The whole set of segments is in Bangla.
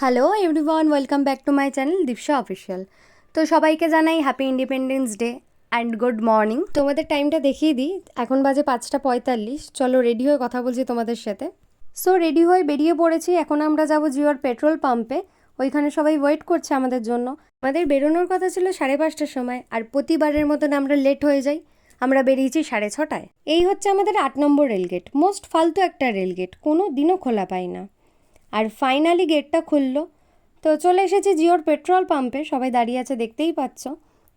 Hello everyone welcome back to my channel Dipsha official তো সবাইকে জানাই happy independence day and good morning তোমাদের টাইমটা দেখিয়ে দিই, এখন বাজে পাঁচটা পঁয়তাল্লিশ। চলো রেডি হয়ে কথা বলছি তোমাদের সাথে। সো রেডি হয়ে বেরিয়ে পড়েছি, এখন আমরা যাব জিওর পেট্রোল পাম্পে ওইখানে সবাই ওয়েট করছে আমাদের জন্য। আমাদের বেরোনোর কথা ছিল সাড়ে পাঁচটার সময়, আর প্রতিবারের মতন আমরা লেট হয়ে যাই। আমরা বেরিয়েছি সাড়ে ছটায়। এই হচ্ছে আমাদের আট নম্বর রেলগেট মোস্ট ফালতু একটা রেলগেট কোনো দিনও খোলা পাই না। আর ফাইনালি গেটটা খুললো। তো চলে এসেছি জিওর পেট্রোল পাম্পে, সবাই দাঁড়িয়ে আছে দেখতেই পাচ্ছ।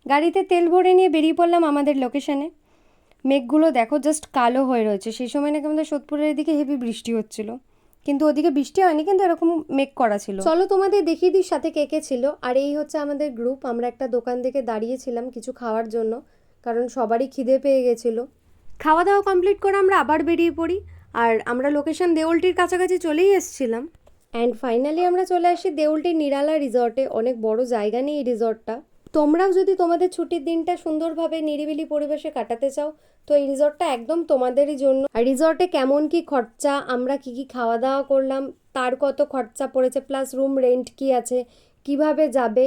গাড়িতে তেল ভরে নিয়ে বেরিয়ে পড়লাম আমাদের লোকেশনে মেঘগুলো দেখো জাস্ট কালো হয়ে রয়েছে। সেই সময় নাকি আমাদের সোদপুরের এদিকে হেভি বৃষ্টি হচ্ছিল। কিন্তু ওদিকে বৃষ্টি হয়নি, কিন্তু এরকম মেঘ করা ছিল। চলো তোমাদের দেখিয়ে দিই সাথে কে কে ছিল। আর এই হচ্ছে আমাদের গ্রুপ আমরা একটা দোকান থেকে দাঁড়িয়েছিলাম কিছু খাওয়ার জন্য, কারণ সবারই খিদে পেয়ে গেছিল। খাওয়া দাওয়া কমপ্লিট করে আমরা আবার বেরিয়ে পড়ি। আর আমরা লোকেশন দেউলটির কাছাকাছি চলেই এসেছিলাম। অ্যান্ড ফাইনালি আমরা চলে আসি দেউলটি নিরালা রিসর্টে, অনেক বড় জায়গা নিয়ে এই রিসর্টটা। তোমরাও যদি তোমাদের ছুটির দিনটা সুন্দরভাবে নিরিবিলি পরিবেশে কাটাতে চাও, তো এই রিসর্টটা একদম তোমাদেরই জন্য। আর রিসর্টে কেমন কি খরচা, আমরা কি কি খাওয়া দাওয়া করলাম, তার কত খরচা পড়েছে প্লাস রুম রেন্ট কি আছে, কীভাবে যাবে,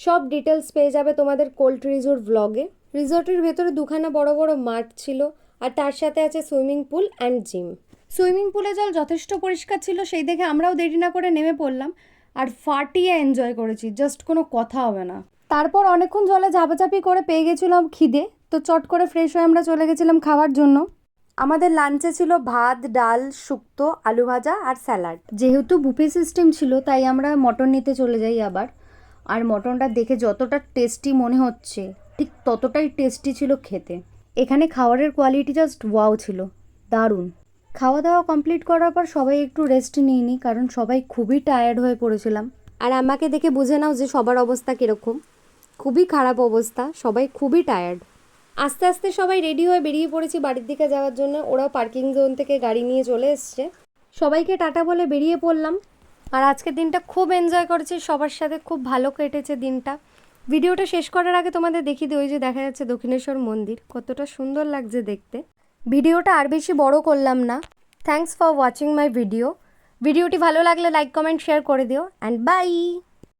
সব ডিটেলস পেয়ে যাবে তোমাদের কোল্ড রিজোর্ট ব্লগে রিসর্টের ভেতরে দুখানা বড় বড় মাঠ ছিল, আর তার সাথে আছে swimming pool and gym swimming পুলে জল যথেষ্ট পরিষ্কার ছিল, সেই দেখে আমরাও দেরি না করে নেমে পড়লাম আর ফাটিয়ে এনজয় করেছি জাস্ট কোনো কথা হবে না। তারপর অনেকক্ষণ জলে ঝাপাঝাপি করে পেয়ে গেছিলাম খিদে, তো চট করে ফ্রেশ হয়ে আমরা চলে গেছিলাম খাওয়ার জন্য। আমাদের লাঞ্চে ছিল ভাত, ডাল, শুক্তো, আলু ভাজা আর স্যালাড। যেহেতু বুফে সিস্টেম ছিল, তাই আমরা মটন নিতে চলে যাই আবার। আর মটনটা দেখে যতটা টেস্টি মনে হচ্ছে, ঠিক ততটাই টেস্টি ছিল খেতে। এখানে খাবারের কোয়ালিটি জাস্ট ওয়াও ছিল, দারুণ। খাওয়া দাওয়া কমপ্লিট করার পর সবাই একটু রেস্ট নিয়ে নিই, কারণ সবাই খুবই টায়ার্ড হয়ে পড়েছিলাম। আর আমাকে দেখে বুঝে নাও যে সবার অবস্থা কীরকম। খুবই খারাপ অবস্থা, সবাই খুবই টায়ার্ড আস্তে আস্তে সবাই রেডি হয়ে বেরিয়ে পড়েছি বাড়ির দিকে যাওয়ার জন্য। ওরাও পার্কিং জোন থেকে গাড়ি নিয়ে চলে এসছে। সবাইকে টাটা বলে বেরিয়ে পড়লাম। আর আজকের দিনটা খুব এনজয় করেছি, সবার সাথে খুব ভালো কেটেছে দিনটা। ভিডিওটা শেষ করার আগে তোমাদের দেখিয়ে দিই, ওই যে দেখা যাচ্ছে দক্ষিণেশ্বর মন্দির, কতটা সুন্দর লাগছে দেখতে। ভিডিওটা আর বেশি বড় করলাম না। Thanks for watching my video ভিডিওটি ভালো লাগলে লাইক কমেন্ট শেয়ার করে দিও। And by